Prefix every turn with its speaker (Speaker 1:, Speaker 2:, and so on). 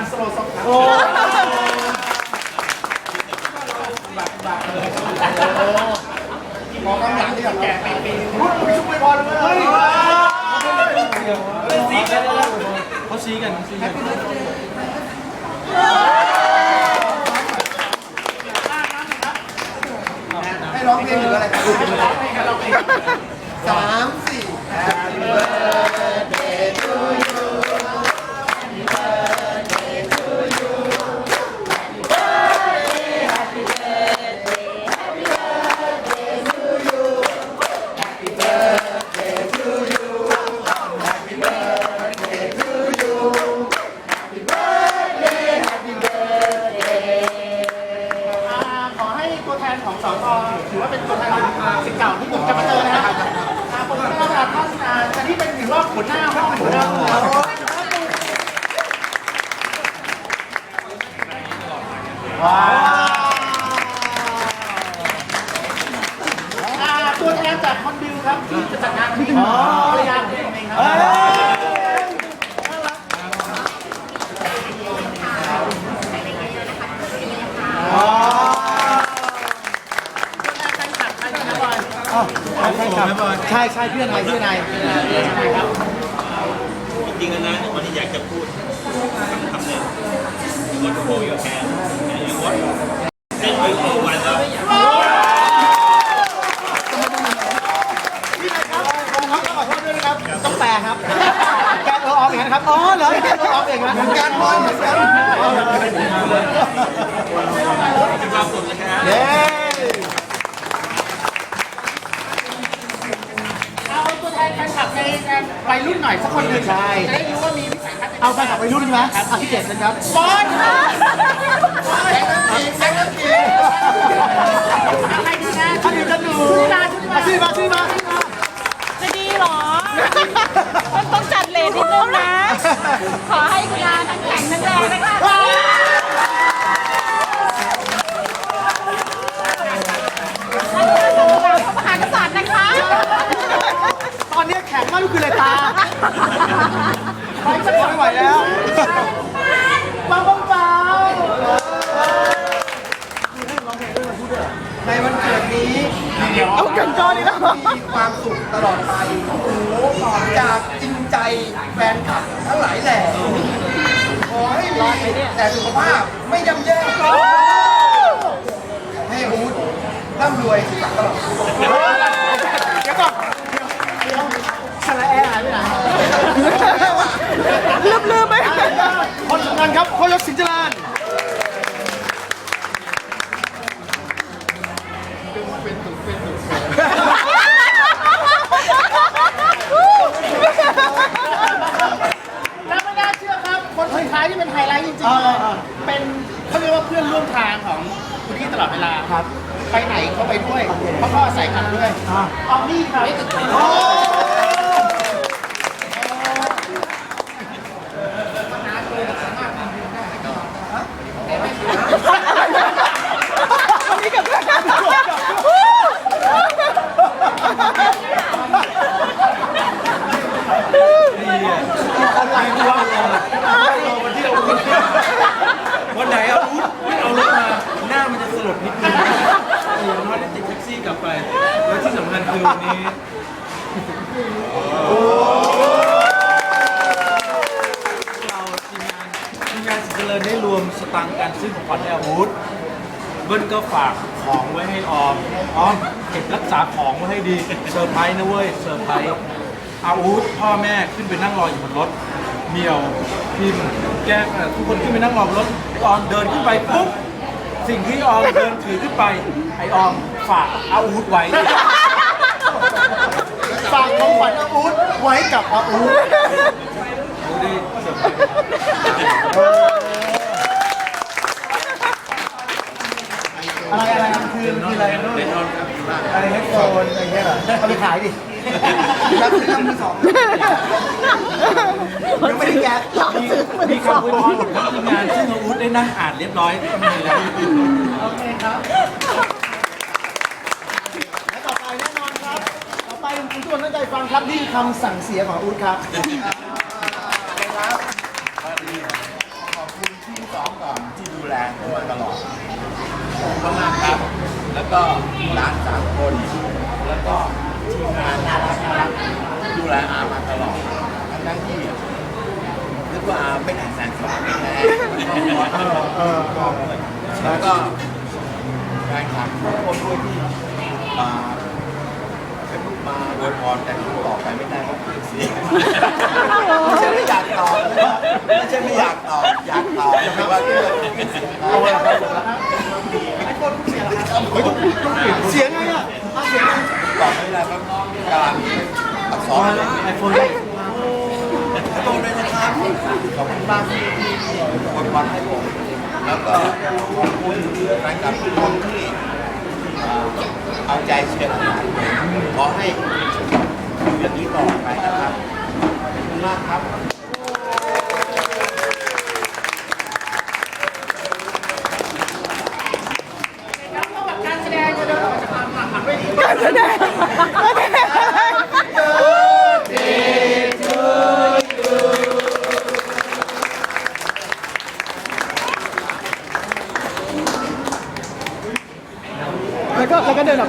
Speaker 1: การสโลว์ซ็อกครับ
Speaker 2: โอ้
Speaker 1: มองข้างหลังที่แบบแก่ปีปีรุ่นชุบไม่พอเลยเฮ้ย
Speaker 2: เขาชี้กันเขาชี้กัน
Speaker 1: ให้ร้องเพลงหรืออะไรครับร้องเพลงกันร้องเพลงสามสี่ หัวหน้าห้องหัวหน้าห้องว้าวอ่าตัวแทนจากคอนบิวครับที่จะจัดงานที่ภรรยาผมเองครับอ๋อตัวแทนแฟนคลับใครนะบอย
Speaker 2: ใช่ครับใช่ใช่เพื่อนนายเพื่อนนาย
Speaker 3: จ ริงๆนะวันนี้อยากจะพูดคำหนึ่งวันโคอยู่แค่วันเส้นไปโอวันแล้ว
Speaker 2: ขอโทษด้วยนะครับ ต้องแปลครับ แกเออออฟอย่างนั้นครับ อ๋อเหรอแกเออออฟอย่างนั้น
Speaker 1: เหมือนกันบอยเหมือนกัน
Speaker 3: มีความสุขนะครับ
Speaker 2: เย้
Speaker 1: วัยรุ่นหน่อยสักคนหนึ่ง
Speaker 2: ใช่
Speaker 1: จะได้รู้ว่ามีวิสัยทัศน์
Speaker 2: เอาแฟนคลับไปรุ่นใช่ไหมอะที่เจ็ดนะครับ
Speaker 1: บอลแข่งกันทีแข่งกันทีอะไรดีนะ
Speaker 2: ท่านอยู่กันหนู
Speaker 1: ชื่อมาชื่อมา
Speaker 2: ชื่อมาชื่อมาชื่อมา
Speaker 4: จะดีเหรอ มันต้องจัดเลทนิดนึงนะ ขอให้คุณอาทั้งแข็งทั้งแรงนะคะ มาก
Speaker 2: ลูกคือเลยตาไปจะไม่ไหวแล้ว
Speaker 1: เบาเบา
Speaker 5: ในวันเกิดนี้
Speaker 2: เอากันก่อนดีนะ
Speaker 5: มีความสุขตลอดไปโอ้โหจากจริงใจแฟนคลับทั้งหลายแหล่ขอให้มีแต่สุขภาพไม่ย่ำแย่ให้ฮูดร่ำรวยสุขสันต์ตลอด
Speaker 2: ลืมลืมไปคนสำคัญครับโคยศสินจราน
Speaker 1: แล้วไม่น่าเชื่อครับ คนสุดท้ายที่เป็นไฮไลท์จริงๆเลยเป็นเขาเรียกว่าเพื่อนร่วมทางของคุณที่ตลอดเวลา
Speaker 2: ครับ
Speaker 1: ไปไหนเขาไปด้วยเพราะพ่อใส่ขับด้วย
Speaker 2: อ่า
Speaker 1: ออมนี่ครับ
Speaker 2: วันนี้กับเพื่อนกันอะไรวะ
Speaker 3: วันไหนเอาอุ๊ดเอารถมาหน้ามันจะสลดนิดนึงอย่างน้อยได้ติดแท็กซี่กลับไป แล้วที่สำคัญคือ วันนี้ เราทีมงานทีมงานสิเจริญได้รวมสตังค์การซื้อของขวัญให้อาวุธเบิ้ลก็ฝากของไว้ให้ออมออมเก็บรักษาของไว้ให้ดีเซอร์ไพรส์นะเว้ยเซอร์ไพรส์อาวุธพ่อแม่ขึ้นไปนั่งรออยู่บนรถเมียวพิมพ์แก้เอ่อทุกคนขึ้นไปนั่งรอบนรถไอออมเดินขึ้นไปปุ๊บสิ่งที่ออมเดินถือขึ้นไปไอออมฝากอาวุธไว้
Speaker 2: ฝากของขวัญอาวุธไว้กับอาวุธ
Speaker 3: ดูดิเซอร์ไพรส์
Speaker 2: อะไรอะไรมันคือคืออะไร
Speaker 3: เดนนอนครับ
Speaker 2: อะไรเฮดโฟนอะไรเงี้ยเหรอเอาไปขายดิ
Speaker 5: รับซื้อมือสอง
Speaker 2: ยังไม่ได้แกะ
Speaker 3: มีมีคำอวยพรของทั้งทีมงานซึ่งอาวุธได้นั่งอ่านเรียบร้อยมีแล้ว
Speaker 1: โอเคครับ
Speaker 2: และต่อไปแน่นอนครับ ต่อไปคุณ ทุกคนตั้งใจฟังครับนี่คือคำสั่งเสียของอาวุธครับ
Speaker 5: ขอบคุณสองก่อนที่ดูแลผมมาตลอดขอบคุณมากครับ แล้วก็ร้านสามคน แล้วก็ทีมงานน่ารักน่ารักดูแลอามาตลอดทั้งทั้งๆที่นึกว่าอาไม่ได้แสนสองไม่แน่แล้วก็แฟนคลับทุกคนด้วยที่ รแต่ที่ต่อไปไม่ได้ก็คือเสียงไม่ใช่ไม่อยากตอบไม่ใช่ไม่อยากตอบอยากตอบแต่ว่าเกิดเอาไว้ครับ
Speaker 2: เสียงไงอะเอาเสียงไง
Speaker 5: ตอบไม่ได้ครับกำลังอักษร
Speaker 3: ไอโฟน
Speaker 5: ขอบคุณเลยนะครับขอบคุณมากที่ที่ที่กดวันให้ผมแล้วก็ขอบคุณแฟนคลับทุกคนที่ เอ่อเอาใจเชียร์ผมขอให้อยู่อย่างนี้ต่อไปนะครับขอบคุณมากครับ
Speaker 2: การแสดงจะเดินออกจากลานหันไปดี
Speaker 4: การแสดง
Speaker 2: เดินออกไป